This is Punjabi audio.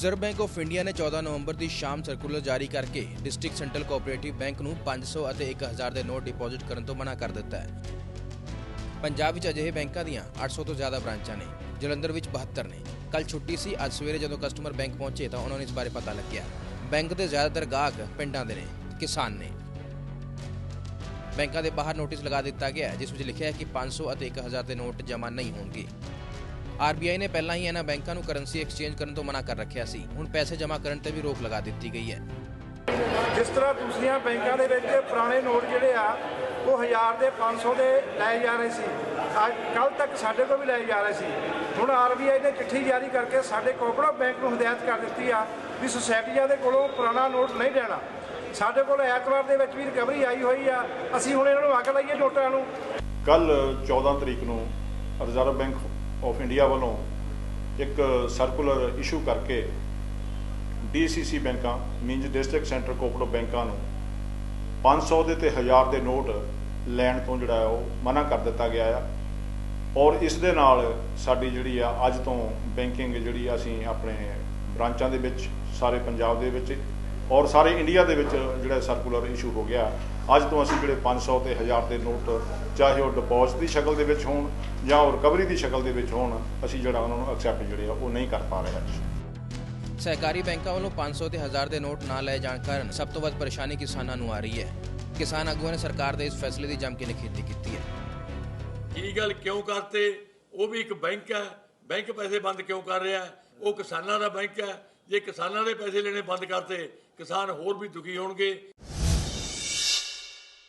ਰਿਜ਼ਰਵ ਬੈਂਕ ਆਫ ਇੰਡੀਆ ਨੇ 14 ਨਵੰਬਰ ਦੀ ਸ਼ਾਮ ਸਰਕੂਲਰ ਜਾਰੀ ਕਰਕੇ ਡਿਸਟ੍ਰਿਕਟ ਸੈਂਟਰਲ ਕੋਆਪਰੇਟਿਵ ਬੈਂਕ ਨੂੰ 500 ਅਤੇ 1000 ਦੇ ਨੋਟ ਡਿਪੋਜ਼ਿਟ ਕਰਨ ਤੋਂ ਮਨਾ ਕਰ ਦਿੱਤਾ ਹੈ। ਪੰਜਾਬ ਵਿੱਚ ਅਜਿਹੇ ਬੈਂਕਾਂ ਦੀਆਂ 800 ਤੋਂ ਜ਼ਿਆਦਾ ਬ੍ਰਾਂਚਾਂ ਨੇ, ਜਲੰਧਰ ਵਿੱਚ 72 ਨੇ। ਕੱਲ ਛੁੱਟੀ ਸੀ, ਅੱਜ ਸਵੇਰੇ ਜਦੋਂ ਕਸਟਮਰ ਬੈਂਕ ਪਹੁੰਚੇ ਤਾਂ ਉਹਨਾਂ ਨੂੰ ਇਸ ਬਾਰੇ ਪਤਾ ਲੱਗਿਆ। ਬੈਂਕ ਦੇ ਜ਼ਿਆਦਾਤਰ ਗਾਹਕ ਪਿੰਡਾਂ ਦੇ ਨੇ, ਕਿਸਾਨ ਨੇ। ਬੈਂਕਾਂ ਦੇ ਬਾਹਰ ਨੋਟਿਸ ਲਗਾ ਦਿੱਤਾ ਗਿਆ, ਜਿਸ ਵਿੱਚ ਲਿਖਿਆ ਹੈ ਕਿ 500 ਅਤੇ 1000 ਦੇ ਨੋਟ ਜਮ੍ਹਾਂ ਨਹੀਂ ਹੋਣਗੇ। ਆਰਬੀਆਈ ਨੇ ਪਹਿਲਾਂ ਹੀ ਇਹਨਾਂ ਬੈਂਕਾਂ ਨੂੰ ਕਰੰਸੀ ਐਕਸਚੇਂਜ ਕਰਨ ਤੋਂ ਮਨਾ ਕਰ ਰੱਖਿਆ ਸੀ। ਹੁਣ ਪੈਸੇ ਜਮ੍ਹਾਂ ਕਰਨ ਤੇ ਵੀ ਰੋਕ ਲਗਾ ਦਿੱਤੀ ਗਈ ਹੈ। ਜਿਸ ਤਰ੍ਹਾਂ ਦੂਸਰੀਆਂ ਬੈਂਕਾਂ ਦੇ ਵਿੱਚ ਪੁਰਾਣੇ ਨੋਟ ਜਿਹੜੇ ਆ ਉਹ 1000 ਦੇ 500 ਦੇ ਲਏ ਜਾ ਰਹੇ ਸੀ। ਅੱਜ ਕੱਲ ਤੱਕ ਸਾਡੇ ਕੋਲ ਵੀ ਲਏ ਜਾ ਰਹੇ ਸੀ। ਹੁਣ ਆਰਬੀਆਈ ਨੇ ਚਿੱਠੀ ਜਾਰੀ ਕਰਕੇ ਸਾਡੇ ਕੋਆਪਰੇਟਿਵ ਬੈਂਕ ਨੂੰ ਹਦਾਇਤ ਕਰ ਦਿੱਤੀ ਆ ਵੀ ਸੁਸਾਇਟੀਆਂ ਦੇ ਕੋਲੋਂ ਪੁਰਾਣਾ ਨੋਟ ਨਹੀਂ ਲੈਣਾ। ਸਾਡੇ ਕੋਲ ਐਤਵਾਰ ਦੇ ਵਿੱਚ ਵੀ ਰਿਕਵਰੀ ਆਈ ਹੋਈ ਆ। ਅਸੀਂ ਹੁਣ ਇਹਨਾਂ ਨੂੰ ਅੱਗ ਲਾਈਏ ਨੋਟਾਂ ਨੂੰ। ਕੱਲ 14 ਤਰੀਕ ਨੂੰ ਰਿਜ਼ਰਵ ਬੈਂਕ ਆਫ ਇੰਡੀਆ ਵੱਲੋਂ ਇੱਕ ਸਰਕੂਲਰ ਇਸ਼ੂ ਕਰਕੇ ਡੀਸੀਸੀ ਬੈਂਕਾਂ ਮੀਨਜ਼ ਡਿਸਟ੍ਰਿਕਟ ਸੈਂਟਰ ਕੋਆਪਰੇਟਿਵ ਬੈਂਕਾਂ ਨੂੰ 500 ਦੇ ਤੇ 1000 ਦੇ ਨੋਟ ਲੈਣ ਤੋਂ ਜਿਹੜਾ ਉਹ ਮਨਾ ਕਰ ਦਿੱਤਾ ਗਿਆ ਆ। ਔਰ ਇਸ ਦੇ ਨਾਲ ਸਾਡੀ ਜਿਹੜੀ ਆ, ਅੱਜ ਤੋਂ ਬੈਂਕਿੰਗ ਜਿਹੜੀ ਅਸੀਂ ਆਪਣੇ ਬ੍ਰਾਂਚਾਂ ਦੇ ਵਿੱਚ, ਸਾਰੇ ਪੰਜਾਬ ਦੇ ਵਿੱਚ ਔਰ ਸਾਰੇ ਇੰਡੀਆ ਦੇ ਵਿੱਚ ਜਿਹੜਾ ਸਰਕੂਲਰ ਇਸ਼ੂ ਹੋ ਗਿਆ ਅੱਜ ਤੋਂ ਅਸੀਂ ਜਿਹੜੇ 500 ਤੇ 1000 ਦੇ ਨੋਟ ਚਾਹੇ ਉਹ ਡਿਪੋਜ਼ਿਟ ਦੀ ਸ਼ਕਲ ਦੇ ਵਿੱਚ ਹੋਣ ਜਾਂ ਉਹ ਰਿਕਵਰੀ ਦੀ ਸ਼ਕਲ ਦੇ ਵਿੱਚ ਹੋਣ ਅਸੀਂ ਜਿਹੜਾ ਉਹਨਾਂ ਨੂੰ ਐਕਸੈਪਟ ਜਿਹੜੇ ਆ ਉਹ ਨਹੀਂ ਕਰ ਪਾ ਰਹੇ ਅੱਜ। ਸਹਿਕਾਰੀ ਬੈਂਕਾਂ ਵੱਲੋਂ 500 ਤੇ 1000 ਦੇ ਨੋਟ ਨਾ ਲਏ ਜਾਣ ਕਾਰਨ ਸਭ ਤੋਂ ਵੱਧ ਪਰੇਸ਼ਾਨੀ ਕਿਸਾਨਾਂ ਨੂੰ ਆ ਰਹੀ ਹੈ। ਕਿਸਾਨ ਆਗੂਆਂ ਨੇ ਸਰਕਾਰ ਦੇ ਇਸ ਫੈਸਲੇ ਦੀ ਜੰਮ ਕੇ ਨਿਖੇਧੀ ਕੀਤੀ ਹੈ? ਕੀ ਗੱਲ ਕਿਉਂ ਕਰਤੇ? ਉਹ ਵੀ ਇੱਕ ਬੈਂਕ ਹੈ। ਬੈਂਕ ਪੈਸੇ ਬੰਦ ਕਿਉਂ ਕਰ ਰਿਹਾ ਹੈ? ਉਹ ਕਿਸਾਨਾਂ ਦਾ ਬੈਂਕ ਹੈ। ਜੇ ਕਿਸਾਨਾਂ ਦੇ ਪੈਸੇ ਲੈਣੇ ਬੰਦ ਕਰਤੇ, ਕਿਸਾਨ ਹੋਰ ਵੀ ਦੁਖੀ ਹੋਣਗੇ।